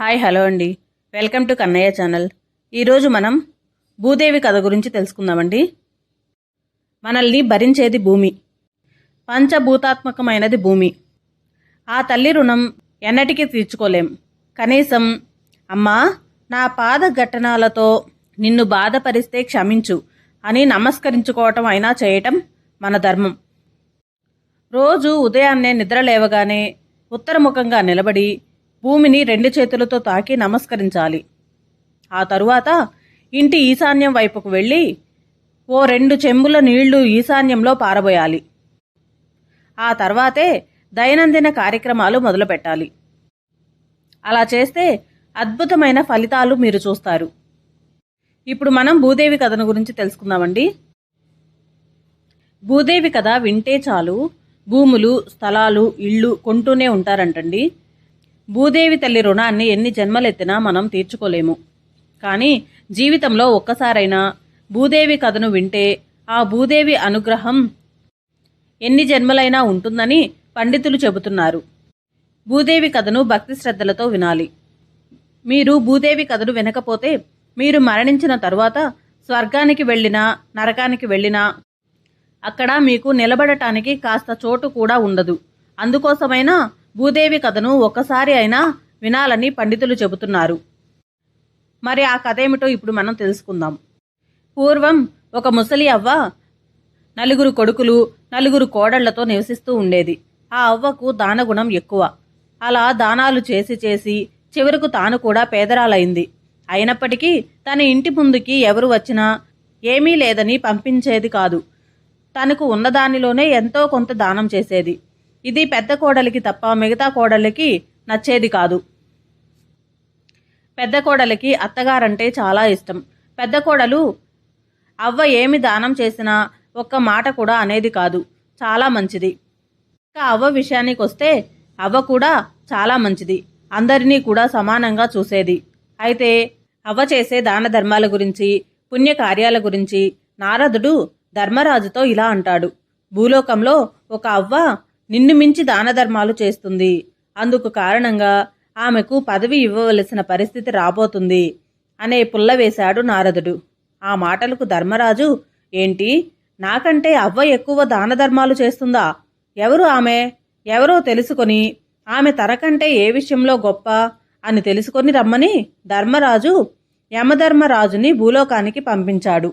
Hi hello అండి. Welcome to Kannayya channel. ఈరోజు మనం భూదేవి కథ గురించి తెలుసుకుందామండి. మనల్ని భరించేది భూమి. పంచభూతాత్మకమైనది భూమి. ఆ తల్లి రుణం ఎన్నటికీ తీర్చుకోలేం. కనీసం అమ్మా నా పాద ఘటనాలతో నిన్ను బాధపరిస్తే క్షమించు అని నమస్కరించుకోవటం అయినా చేయటం మన ధర్మం. రోజు ఉదయాన్నే నిద్ర లేవగానే ఉత్తరముఖంగా నిలబడి భూమిని రెండు చేతులతో తాకి నమస్కరించాలి. ఆ తరువాత ఇంటి ఈశాన్యం వైపుకు వెళ్ళి ఓ రెండు చెంబుల నీళ్ళు ఈశాన్యంలో పారబోయాలి. ఆ తర్వాతే దైనందిన కార్యక్రమాలు మొదలుపెట్టాలి. అలా చేస్తే అద్భుతమైన ఫలితాలు మీరు చూస్తారు. ఇప్పుడు మనం భూదేవి కథను గురించి తెలుసుకుందామండి. భూదేవి కథ వింటే చాలు భూములు స్థలాలు ఇళ్ళు కొంటూనే ఉంటారంటండి. భూదేవి తల్లి రుణాన్ని ఎన్ని జన్మలెత్తినా మనం తీర్చుకోలేము. కానీ జీవితంలో ఒక్కసారైనా భూదేవి కథను వింటే ఆ భూదేవి అనుగ్రహం ఎన్ని జన్మలైనా ఉంటుందని పండితులు చెబుతున్నారు. భూదేవి కథను భక్తి శ్రద్ధలతో వినాలి. మీరు భూదేవి కథను వినకపోతే మీరు మరణించిన తరువాత స్వర్గానికి వెళ్ళినా నరకానికి వెళ్ళినా అక్కడ మీకు నిలబడటానికి కాస్త చోటు కూడా ఉండదు. అందుకోసమైనా భూదేవి కథను ఒక్కసారి అయినా వినాలని పండితులు చెబుతున్నారు. మరి ఆ కథ ఏమిటో ఇప్పుడు మనం తెలుసుకుందాం. పూర్వం ఒక ముసలి అవ్వ నలుగురు కొడుకులు నలుగురు కోడళ్ళతో నివసిస్తూ ఉండేది. ఆ అవ్వకు దానగుణం ఎక్కువ. అలా దానాలు చేసి చేసి చివరకు తాను కూడా పేదరాలైంది. అయినప్పటికీ తన ఇంటి ముందుకి ఎవరు వచ్చినా ఏమీ లేదని పంపించేది కాదు. తనకు ఉన్నదానిలోనే ఎంతో కొంత దానం చేసేది. ఇది పెద్ద కోడలికి తప్ప మిగతా కోడలికి నచ్చేది కాదు. పెద్ద కోడలికి అత్తగారంటే చాలా ఇష్టం. పెద్ద కోడలు అవ్వ ఏమి దానం చేసినా ఒక్క మాట కూడా అనేది కాదు. చాలా మంచిది. ఇంకా అవ్వ విషయానికి వస్తే అవ్వ కూడా చాలా మంచిది. అందరినీ కూడా సమానంగా చూసేది. అయితే అవ్వ చేసే దాన ధర్మాల గురించి పుణ్యకార్యాల గురించి నారదుడు ధర్మరాజుతో ఇలా అంటాడు. భూలోకంలో ఒక అవ్వ నిన్ను మించి దాన ధర్మాలు చేస్తుంది. అందుకు కారణంగా ఆమెకు పదవి ఇవ్వవలసిన పరిస్థితి రాబోతుంది అనే పుల్ల వేశాడు నారదుడు. ఆ మాటలకు ధర్మరాజు ఏంటి? నాకంటే అవ్వ ఎక్కువ దాన ధర్మాలు చేస్తుందా? ఎవరు ఆమె? ఎవరో తెలుసుకొని ఆమె తనకంటే ఏ విషయంలో గొప్ప అని తెలుసుకొని రమ్మని ధర్మరాజు యమధర్మరాజుని భూలోకానికి పంపించాడు.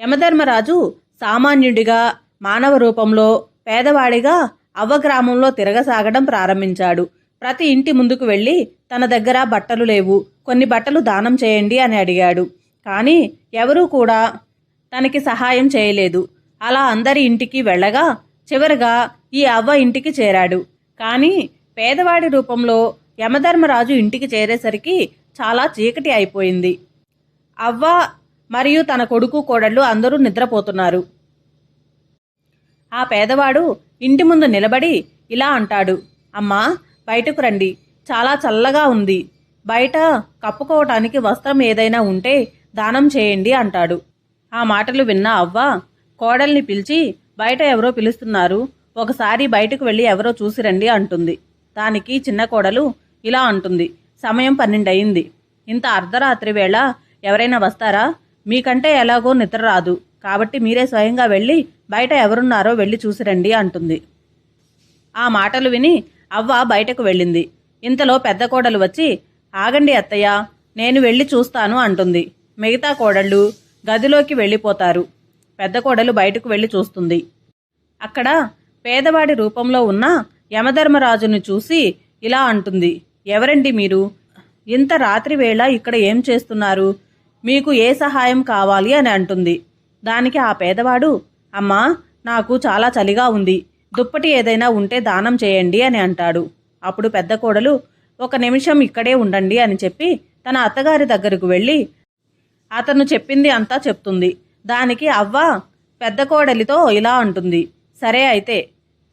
యమధర్మరాజు సామాన్యుడిగా మానవ రూపంలో పేదవాడిగా అవ్వ గ్రామంలో తిరగసాగడం ప్రారంభించాడు. ప్రతి ఇంటి ముందుకు వెళ్ళి తన దగ్గర బట్టలు లేవు. కొన్ని బట్టలు దానం చేయండి అని అడిగాడు. కానీ ఎవరూ కూడా తనకి సహాయం చేయలేదు. అలా అందరి ఇంటికి వెళ్ళగా చివరగా ఈ అవ్వ ఇంటికి చేరాడు. కానీ పేదవాడి రూపంలో యమధర్మరాజు ఇంటికి చేరేసరికి చాలా చీకటి అయిపోయింది. అవ్వ మరియు తన కొడుకు కోడళ్ళు అందరూ నిద్రపోతున్నారు. ఆ పేదవాడు ఇంటి ముందు నిలబడి ఇలా అంటాడు అమ్మా బయటకు రండి. చాలా చల్లగా ఉంది. బయట కప్పుకోవటానికి వస్త్రం ఏదైనా ఉంటే దానం చేయండి అంటాడు. ఆ మాటలు విన్న అవ్వ కోడల్ని పిలిచి బయట ఎవరో పిలుస్తున్నారు. ఒకసారి బయటకు వెళ్ళి ఎవరో చూసిరండి అంటుంది. దానికి చిన్న కోడలు ఇలా అంటుంది సమయం పన్నెండయింది. ఇంత అర్ధరాత్రి వేళ ఎవరైనా వస్తారా? మీకంటే ఎలాగో నిద్ర రాదు. కాబట్టి మీరే స్వయంగా వెళ్ళి బయట ఎవరున్నారో వెళ్ళి చూసిరండి అంటుంది. ఆ మాటలు విని అవ్వ బయటకు వెళ్ళింది. ఇంతలో పెద్ద కోడలు వచ్చి ఆగండి అత్తయ్య నేను వెళ్ళి చూస్తాను అంటుంది. మిగతా కోడళ్ళు గదిలోకి వెళ్ళిపోతారు. పెద్ద కోడలు బయటకు వెళ్ళి చూస్తుంది. అక్కడ పేదవాడి రూపంలో ఉన్న యమధర్మరాజును చూసి ఇలా అంటుంది. ఎవరండి మీరు? ఇంత రాత్రి వేళ ఇక్కడ ఏం చేస్తున్నారు? మీకు ఏ సహాయం కావాలి? అని అంటుంది. దానికి ఆ పేదవాడు అమ్మా నాకు చాలా చలిగా ఉంది. దుప్పటి ఏదైనా ఉంటే దానం చేయండి అని అంటాడు. అప్పుడు పెద్ద కోడలు ఒక నిమిషం ఇక్కడే ఉండండి అని చెప్పి తన అత్తగారి దగ్గరకు వెళ్ళి అతను చెప్పింది అంతా చెప్తుంది. దానికి అవ్వ పెద్ద కోడలితో ఇలా అంటుంది. సరే అయితే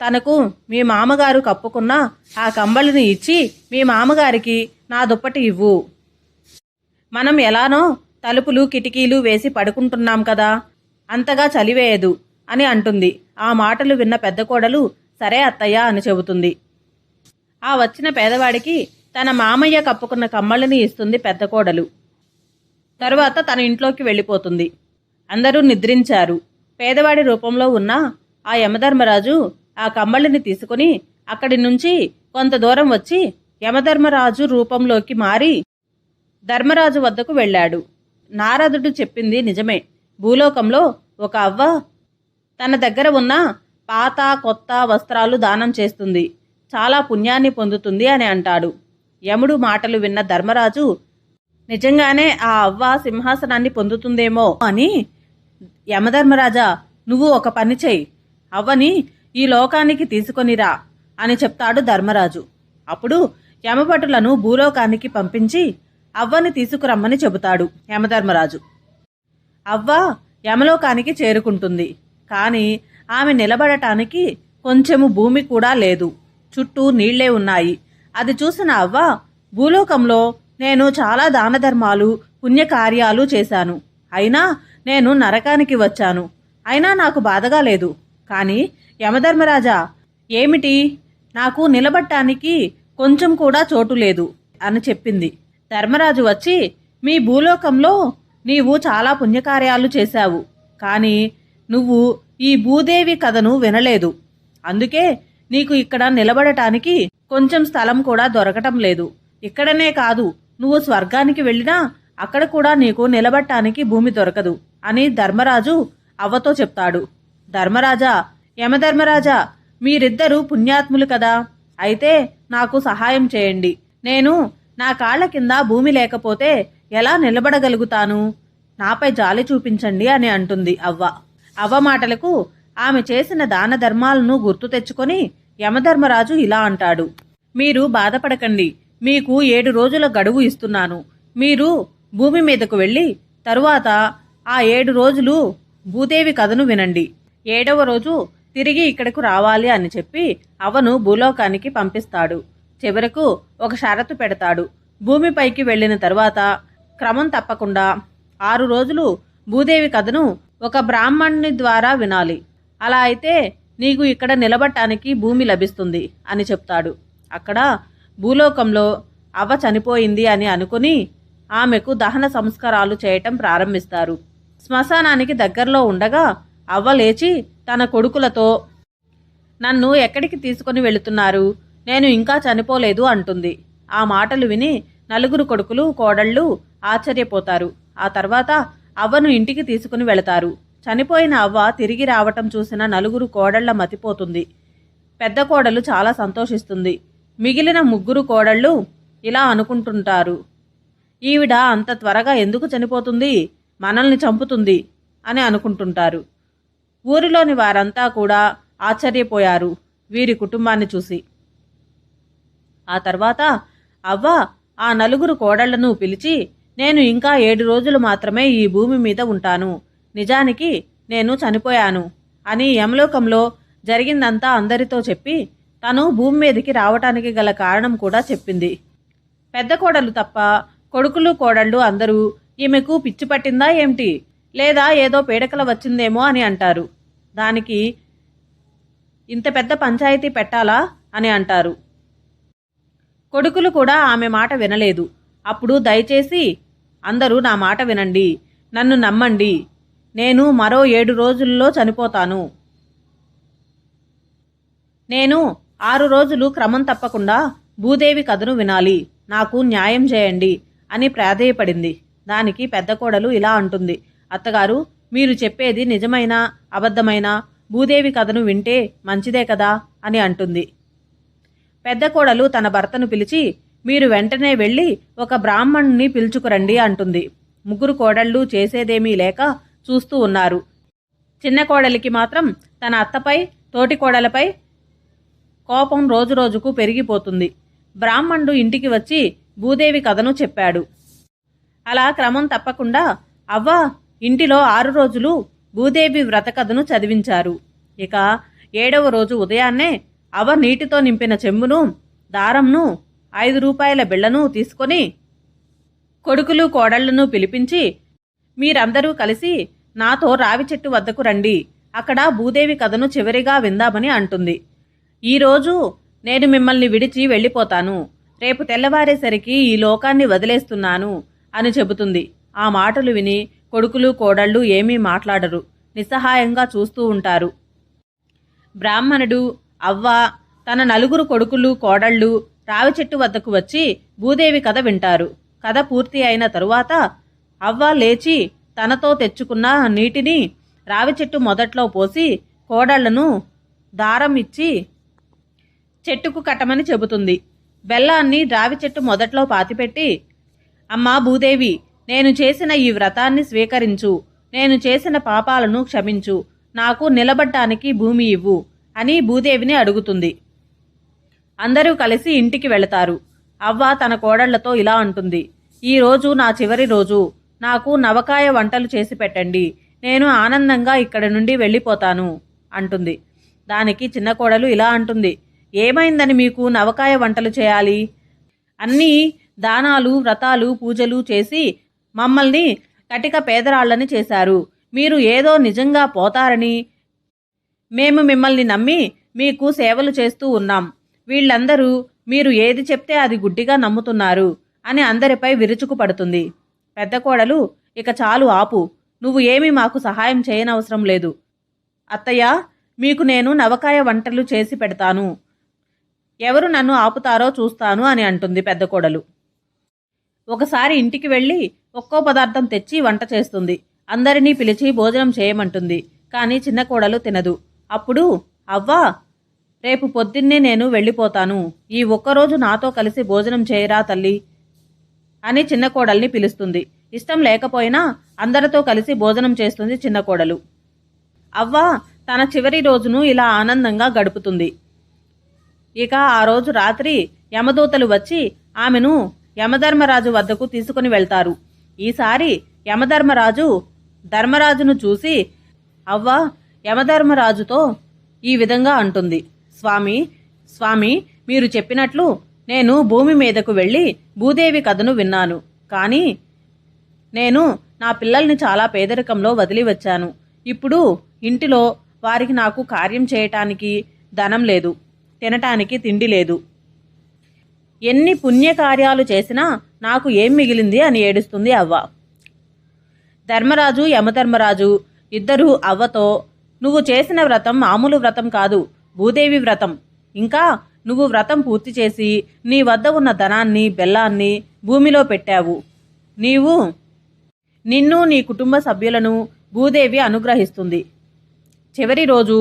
తనకు మీ మామగారు కప్పుకున్న ఆ కంబలిని ఇచ్చి మీ మామగారికి నా దుప్పటి ఇవ్వు. మనం ఎలానో తలుపులు కిటికీలు వేసి పడుకుంటున్నాం కదా. అంతగా చలివేయదు. అని అంటుంది. ఆ మాటలు విన్న పెద్ద కోడలు సరే అత్తయ్య అని చెబుతుంది. ఆ వచ్చిన పేదవాడికి తన మామయ్య కప్పుకున్న కమ్మళ్ళని ఇస్తుంది పెద్ద కోడలు. తరువాత తన ఇంట్లోకి వెళ్ళిపోతుంది. అందరూ నిద్రించారు. పేదవాడి రూపంలో ఉన్న ఆ యమధర్మరాజు ఆ కమ్మళ్ళని తీసుకుని అక్కడి నుంచి కొంత దూరం వచ్చి యమధర్మరాజు రూపంలోకి మారి ధర్మరాజు వద్దకు వెళ్ళాడు. నారదుడు చెప్పింది నిజమే. భూలోకంలో ఒక అవ్వ తన దగ్గర ఉన్న పాత కొత్త వస్త్రాలు దానం చేస్తుంది. చాలా పుణ్యాన్ని పొందుతుంది అని అంటాడు. యముడు మాటలు విన్న ధర్మరాజు నిజంగానే ఆ అవ్వ సింహాసనాన్ని పొందుతుందేమో అని యమధర్మరాజా నువ్వు ఒక పని చెయ్యి అవ్వని ఈ లోకానికి తీసుకొనిరా అని చెప్తాడు ధర్మరాజు. అప్పుడు యమభటులను భూలోకానికి పంపించి అవ్వని తీసుకురమ్మని చెబుతాడు యమధర్మరాజు. అవ్వ యమలోకానికి చేరుకుంటుంది. కానీ ఆమె నిలబడటానికి కొంచెము భూమి కూడా లేదు. చుట్టూ నీళ్ళే ఉన్నాయి. అది చూసిన అవ్వ భూలోకంలో నేను చాలా దానధర్మాలు పుణ్యకార్యాలు చేశాను. అయినా నేను నరకానికి వచ్చాను. అయినా నాకు బాధగా లేదు. కానీ యమధర్మరాజా ఏమిటి? నాకు నిలబట్టానికి కొంచెం కూడా చోటు లేదు అని చెప్పింది. ధర్మరాజు వచ్చి మీ భూలోకంలో నీవు చాలా పుణ్యకార్యాలు చేశావు. కానీ నువ్వు ఈ భూదేవి కథను వినలేదు. అందుకే నీకు ఇక్కడ నిలబడటానికి కొంచెం స్థలం కూడా దొరకటం లేదు. ఇక్కడనే కాదు నువ్వు స్వర్గానికి వెళ్ళినా అక్కడ కూడా నీకు నిలబడటానికి భూమి దొరకదు అని ధర్మరాజు అవ్వతో చెప్తాడు. ధర్మరాజా యమధర్మరాజా మీరిద్దరూ పుణ్యాత్ములు కదా? అయితే నాకు సహాయం చేయండి. నేను నా కాళ్ళ కింద భూమి లేకపోతే ఎలా నిలబడగలుగుతాను? నాపై జాలి చూపించండి అని అంటుంది అవ్వ. అవ్వ మాటలకు ఆమె చేసిన దాన ధర్మాలను గుర్తు తెచ్చుకొని యమధర్మరాజు ఇలా అంటాడు. మీరు బాధపడకండి. మీకు ఏడు రోజుల గడువు ఇస్తున్నాను. మీరు భూమి మీదకు వెళ్ళి తరువాత ఆ ఏడు రోజులు భూదేవి కథను వినండి. ఏడవ రోజు తిరిగి ఇక్కడకు రావాలి అని చెప్పి అవను భూలోకానికి పంపిస్తాడు. చివరకు ఒక షరతు పెడతాడు. భూమిపైకి వెళ్ళిన తరువాత క్రమం తప్పకుండా ఆరు రోజులు భూదేవి కథను ఒక బ్రాహ్మణుని ద్వారా వినాలి. అలా అయితే నీకు ఇక్కడ నిలబడటానికి భూమి లభిస్తుంది అని చెప్తాడు. అక్కడ భూలోకంలో అవ్వ చనిపోయింది అని అనుకుని ఆమెకు దహన సంస్కారాలు చేయటం ప్రారంభిస్తారు. శ్మశానానికి దగ్గరలో ఉండగా అవ్వ లేచి తన కొడుకులతో నన్ను ఎక్కడికి తీసుకొని వెళుతున్నారు? నేను ఇంకా చనిపోలేదు అంటుంది. ఆ మాటలు విని నలుగురు కొడుకులు కోడళ్ళు ఆశ్చర్యపోతారు. ఆ తర్వాత అవ్వను ఇంటికి తీసుకుని వెళతారు. చనిపోయిన అవ్వ తిరిగి రావటం చూసిన నలుగురు కోడళ్ళ మతిపోతుంది. పెద్ద కోడలు చాలా సంతోషిస్తుంది. మిగిలిన ముగ్గురు కోడళ్ళు ఇలా అనుకుంటుంటారు. ఈవిడ అంత త్వరగా ఎందుకు చనిపోతుంది? మనల్ని చంపుతుంది అని అనుకుంటుంటారు. ఊరిలోని వారంతా కూడా ఆశ్చర్యపోయారు వీరి కుటుంబాన్ని చూసి. ఆ తర్వాత అవ్వ ఆ నలుగురు కోడళ్ళను పిలిచి నేను ఇంకా ఏడు రోజులు మాత్రమే ఈ భూమి మీద ఉంటాను. నిజానికి నేను చనిపోయాను అని యమలోకంలో జరిగిందంతా అందరితో చెప్పి తను భూమి మీదకి రావటానికి గల కారణం కూడా చెప్పింది. పెద్ద కోడలు తప్ప కొడుకులు కోడళ్ళు అందరూ ఈమెకు పిచ్చి పట్టిందా ఏమిటి? లేదా ఏదో పీడకల వచ్చిందేమో అని అంటారు. దానికి ఇంత పెద్ద పంచాయతీ పెట్టాలా అని అంటారు. కొడుకులు కూడా ఆమె మాట వినలేదు. అప్పుడు దయచేసి అందరూ నా మాట వినండి. నన్ను నమ్మండి. నేను మరో ఏడు రోజుల్లో చనిపోతాను. నేను ఆరు రోజులు క్రమం తప్పకుండా భూదేవి కథను వినాలి. నాకు న్యాయం చేయండి అని ప్రాధేయపడింది. దానికి పెద్ద కోడలు ఇలా అంటుంది. అత్తగారు మీరు చెప్పేది నిజమైన అబద్ధమైన భూదేవి కథను వింటే మంచిదే కదా అని అంటుంది. పెద్ద కోడలు తన భర్తను పిలిచి మీరు వెంటనే వెళ్ళి ఒక బ్రాహ్మణుని పిలుచుకురండి అంటుంది. ముగ్గురు కోడళ్ళు చేసేదేమీ లేక చూస్తూ ఉన్నారు. చిన్న కోడలికి మాత్రం తన అత్తపై తోటి కోడలపై కోపం రోజురోజుకు పెరిగిపోతుంది. బ్రాహ్మణుడు ఇంటికి వచ్చి భూదేవి కథను చెప్పాడు. అలా క్రమం తప్పకుండా అవ్వ ఇంటిలో ఆరు రోజులు భూదేవి వ్రత కథను చదివించారు. ఇక ఏడవ రోజు ఉదయాన్నే అవ్వ నీటితో నింపిన చెంబును దారంను ఐదు రూపాయల బిళ్ళను తీసుకొని కొడుకులు కోడళ్ళను పిలిపించి మీరందరూ కలిసి నాతో రావి చెట్టు వద్దకు రండి. అక్కడ భూదేవి కథను చివరిగా విందామని అంటుంది. ఈరోజు నేను మిమ్మల్ని విడిచి వెళ్ళిపోతాను. రేపు తెల్లవారేసరికి ఈ లోకాన్ని వదిలేస్తున్నాను అని చెబుతుంది. ఆ మాటలు విని కొడుకులు కోడళ్ళు ఏమీ మాట్లాడరు. నిస్సహాయంగా చూస్తూ ఉంటారు. బ్రాహ్మణుడు అవ్వ తన నలుగురు కొడుకులు కోడళ్ళు రావి చెట్టు వద్దకు వచ్చి భూదేవి కథ వింటారు. కథ పూర్తి అయిన తరువాత అవ్వ లేచి తనతో తెచ్చుకున్న నీటిని రావి చెట్టు మొదట్లో పోసి కోడళ్ళను దారం ఇచ్చి చెట్టుకు కట్టమని చెబుతుంది. బెల్లాన్ని రావి చెట్టు మొదట్లో పాతిపెట్టి అమ్మా భూదేవి నేను చేసిన ఈ వ్రతాన్ని స్వీకరించు. నేను చేసిన పాపాలను క్షమించు. నాకు నిలబడ్డానికి భూమి ఇవ్వు అని భూదేవిని అడుగుతుంది. అందరూ కలిసి ఇంటికి వెళతారు. అవ్వ తన కోడళ్ళతో ఇలా అంటుంది. ఈ రోజు నా చివరి రోజు. నాకు నవకాయ వంటలు చేసి పెట్టండి. నేను ఆనందంగా ఇక్కడ నుండి వెళ్ళిపోతాను అంటుంది. దానికి చిన్న కోడలు ఇలా అంటుంది. ఏమైందని మీకు నవకాయ వంటలు చేయాలి? అన్నీ దానాలు వ్రతాలు పూజలు చేసి మమ్మల్ని కటిక పేదరాళ్ళని చేశారు. మీరు ఏదో నిజంగా పోతారని మేము మిమ్మల్ని నమ్మి మీకు సేవలు చేస్తూ ఉన్నాం. వీళ్ళందరూ మీరు ఏది చెప్తే అది గుడ్డిగా నమ్ముతున్నారు అని అందరిపై విరుచుకుపడుతుంది. పెద్ద కోడలు ఇక చాలు ఆపు నువ్వు ఏమీ మాకు సహాయం చేయనవసరం లేదు. అత్తయ్య మీకు నేను నవకాయ వంటలు చేసి పెడతాను. ఎవరు నన్ను ఆపుతారో చూస్తాను అని అంటుంది పెద్ద కోడలు. ఒకసారి ఇంటికి వెళ్ళి ఒక్కో పదార్థం తెచ్చి వంట చేస్తుంది. అందరినీ పిలిచి భోజనం చేయమంటుంది కానీ చిన్న కోడలు తినదు. అప్పుడు అవ్వా రేపు పొద్దున్నే నేను వెళ్ళిపోతాను. ఈ ఒక్కరోజు నాతో కలిసి భోజనం చేయరా తల్లి? అని చిన్న కోడల్ని పిలుస్తుంది. ఇష్టం లేకపోయినా అందరితో కలిసి భోజనం చేస్తుంది చిన్న కోడలు. అవ్వ తన చివరి రోజును ఇలా ఆనందంగా గడుపుతుంది. ఇక ఆ రోజు రాత్రి యమదూతలు వచ్చి ఆమెను యమధర్మరాజు వద్దకు తీసుకుని వెళ్తారు. ఈసారి యమధర్మరాజు ధర్మరాజును చూసి అవ్వ యమధర్మరాజుతో ఈ విధంగా అంటుంది. స్వామి స్వామి మీరు చెప్పినట్లు నేను భూమి మీదకు వెళ్ళి భూదేవి కథను విన్నాను. కానీ నేను నా పిల్లల్ని చాలా పేదరికంలో వదిలి వచ్చాను. ఇప్పుడు ఇంటిలో వారికి నాకు కార్యం చేయటానికి ధనం లేదు తినటానికి తిండి లేదు. ఎన్ని పుణ్యకార్యాలు చేసినా నాకు ఏం మిగిలింది అని ఏడుస్తుంది అవ్వ. ధర్మరాజు యమధర్మరాజు ఇద్దరూ అవ్వతో నువ్వు చేసిన వ్రతం మామూలు వ్రతం కాదు భూదేవి వ్రతం. ఇంకా నువ్వు వ్రతం పూర్తి చేసి నీ వద్ద ఉన్న ధనాన్ని బెల్లాన్ని భూమిలో పెట్టావు. నీవు నిన్ను నీ కుటుంబ సభ్యులను భూదేవి అనుగ్రహిస్తుంది. చివరి రోజు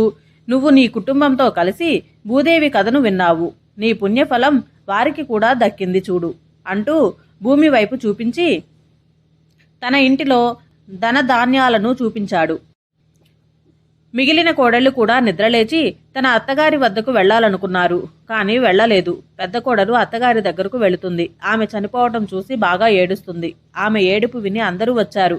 నువ్వు నీ కుటుంబంతో కలిసి భూదేవి కథను విన్నావు. నీ పుణ్యఫలం వారికి కూడా దక్కింది చూడు అంటూ భూమి వైపు చూపించి తన ఇంటిలో ధనధాన్యాలను చూపించాడు. మిగిలిన కోడళ్ళు కూడా నిద్రలేచి తన అత్తగారి వద్దకు వెళ్ళాలనుకున్నారు కానీ వెళ్ళలేదు. పెద్ద కోడలు అత్తగారి దగ్గరకు వెళుతుంది. ఆమె చనిపోవటం చూసి బాగా ఏడుస్తుంది. ఆమె ఏడుపు విని అందరూ వచ్చారు.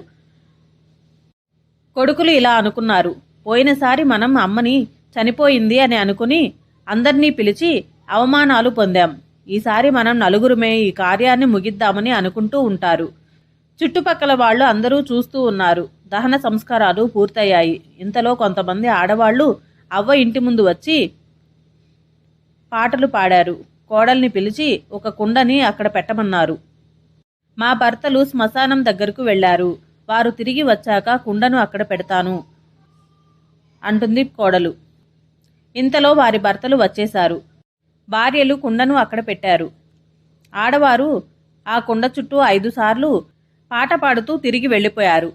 కొడుకులు ఇలా అనుకున్నారు. పోయినసారి మనం అమ్మని చనిపోయింది అని అనుకుని అందర్నీ పిలిచి అవమానాలు పొందాం. ఈసారి మనం నలుగురుమే ఈ కార్యాన్ని ముగిద్దామని అనుకుంటూ ఉంటారు. చుట్టుపక్కల వాళ్ళు అందరూ చూస్తూ ఉన్నారు. దహన సంస్కారాలు పూర్తయ్యాయి. ఇంతలో కొంతమంది ఆడవాళ్ళు అవ్వ ఇంటి ముందు వచ్చి పాటలు పాడారు. కోడల్ని పిలిచి ఒక కుండని అక్కడ పెట్టమన్నారు. మా భర్తలు శ్మశానం దగ్గరకు వెళ్ళారు వారు తిరిగి వచ్చాక కుండను అక్కడ పెడతాను అంటుంది కోడలు. ఇంతలో వారి భర్తలు వచ్చేశారు. భార్యలు కుండను అక్కడ పెట్టారు. ఆడవారు ఆ కుండ చుట్టూ ఐదు సార్లు పాట పాడుతూ తిరిగి వెళ్ళిపోయారు.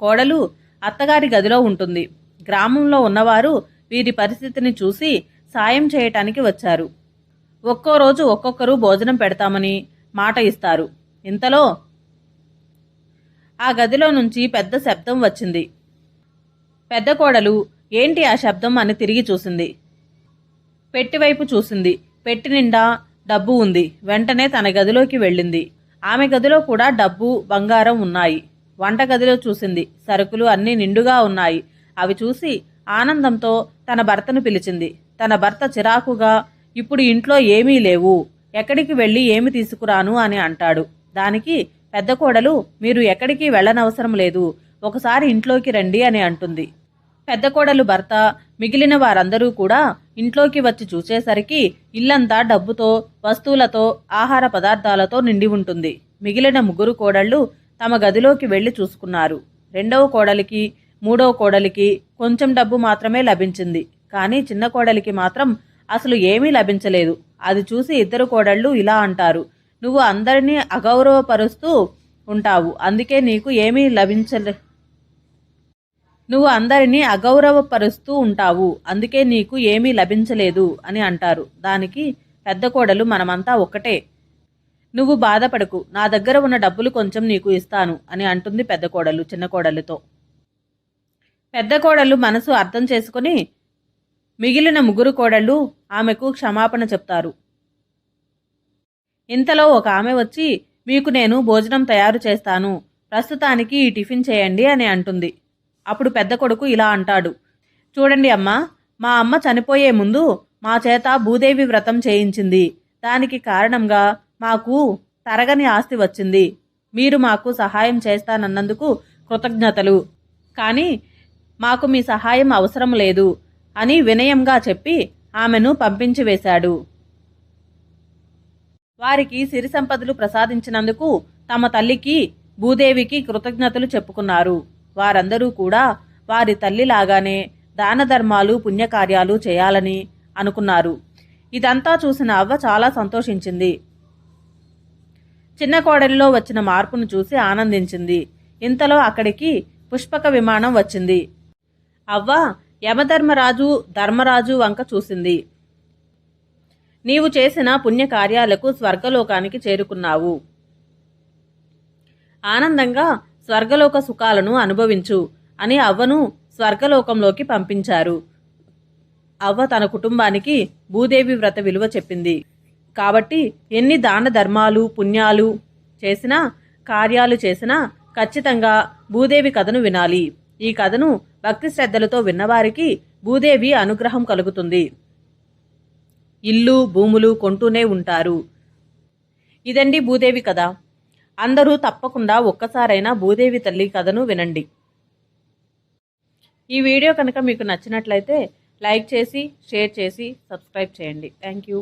కోడలు అత్తగారి గదిలో ఉంటుంది. గ్రామంలో ఉన్నవారు వీరి పరిస్థితిని చూసి సాయం చేయటానికి వచ్చారు. ఒక్కో రోజు ఒక్కొక్కరు భోజనం పెడతామని మాట ఇస్తారు. ఇంతలో ఆ గదిలో నుంచి పెద్ద శబ్దం వచ్చింది. పెద్ద కోడలు ఏంటి ఆ శబ్దం అని తిరిగి చూసింది. పెట్టివైపు చూసింది. పెట్టి నిండా డబ్బు ఉంది. వెంటనే తన గదిలోకి వెళ్ళింది. ఆమె గదిలో కూడా డబ్బు బంగారం ఉన్నాయి. వంట గదిలో చూసింది. సరుకులు అన్నీ నిండుగా ఉన్నాయి. అవి చూసి ఆనందంతో తన భర్తను పిలిచింది. తన భర్త చిరాకుగా ఇప్పుడు ఇంట్లో ఏమీ లేవు. ఎక్కడికి వెళ్ళి ఏమి తీసుకురాను? అని అంటాడు. దానికి పెద్ద కోడలు మీరు ఎక్కడికి వెళ్ళనవసరం లేదు. ఒకసారి ఇంట్లోకి రండి అని అంటుంది. పెద్ద కోడలు భర్త మిగిలిన వారందరూ కూడా ఇంట్లోకి వచ్చి చూసేసరికి ఇల్లంతా డబ్బుతో వస్తువులతో ఆహార పదార్థాలతో నిండి ఉంటుంది. మిగిలిన ముగ్గురు కోడళ్ళు తమ గదిలోకి వెళ్ళి చూసుకున్నారు. రెండవ కోడలికి మూడవ కోడలికి కొంచెం డబ్బు మాత్రమే లభించింది. కానీ చిన్న కోడలికి మాత్రం అసలు ఏమీ లభించలేదు. అది చూసి ఇద్దరు కోడళ్ళు ఇలా అంటారు. నువ్వు అందరినీ అగౌరవపరుస్తూ ఉంటావు. అందుకే నీకు ఏమీ లభించలే నువ్వు అందరినీ అగౌరవపరుస్తూ ఉంటావు. అందుకే నీకు ఏమీ లభించలేదు అని అంటారు. దానికి పెద్ద కోడలు మనమంతా ఒక్కటే. నువ్వు బాధపడకు. నా దగ్గర ఉన్న డబ్బులు కొంచెం నీకు ఇస్తాను అని అంటుంది పెద్ద కోడలు చిన్న కోడలుతో. పెద్ద కోడలు మనసు అర్థం చేసుకుని మిగిలిన ముగ్గురు కోడళ్ళు ఆమెకు క్షమాపణ చెప్తారు. ఇంతలో ఒక ఆమె వచ్చి మీకు నేను భోజనం తయారు చేస్తాను. ప్రస్తుతానికి ఈ టిఫిన్ చేయండి అని అంటుంది. అప్పుడు పెద్ద కొడుకు ఇలా అంటాడు. చూడండి అమ్మా మా అమ్మ చనిపోయే ముందు మా చేత భూదేవి వ్రతం చేయించింది. దానికి కారణంగా మాకు తరగని ఆస్తి వచ్చింది. మీరు మాకు సహాయం చేస్తానన్నందుకు కృతజ్ఞతలు. కానీ మాకు మీ సహాయం అవసరం లేదు అని వినయంగా చెప్పి ఆమెను పంపించి వేశాడు. వారికి సిరి సంపదలు ప్రసాదించినందుకు తమ తల్లికి భూదేవికి కృతజ్ఞతలు చెప్పుకున్నారు. వారందరూ కూడా వారి తల్లిలాగానే దాన ధర్మాలు పుణ్యకార్యాలు చేయాలని అనుకున్నారు. ఇదంతా చూసిన అవ్వ చాలా సంతోషించింది. చిన్న కోడలిలో వచ్చిన మార్పును చూసి ఆనందించింది. ఇంతలో అక్కడికి పుష్పక విమానం వచ్చింది. అవ్వ యమధర్మరాజు ధర్మరాజు వంక చూసింది. నీవు చేసిన పుణ్యకార్యాలకు స్వర్గలోకానికి చేరుకున్నావు. ఆనందంగా స్వర్గలోక సుఖాలను అనుభవించు అని అవ్వను స్వర్గలోకంలోకి పంపించారు. అవ్వ తన కుటుంబానికి భూదేవి వ్రత విలువ చెప్పింది. కాబట్టి ఎన్ని దాన ధర్మాలు పుణ్యాలు చేసినా కార్యాలు చేసినా ఖచ్చితంగా భూదేవి కథను వినాలి. ఈ కథను భక్తి శ్రద్ధలతో విన్నవారికి భూదేవి అనుగ్రహం కలుగుతుంది. ఇల్లు భూములు కొంటూనే ఉంటారు. ఇదండి భూదేవి కథ. అందరూ తప్పకుండా ఒక్కసారైనా భూదేవి తల్లి కథను వినండి. ఈ వీడియో కనుక మీకు నచ్చినట్లయితే లైక్ చేసి షేర్ చేసి సబ్స్క్రైబ్ చేయండి. Thank you.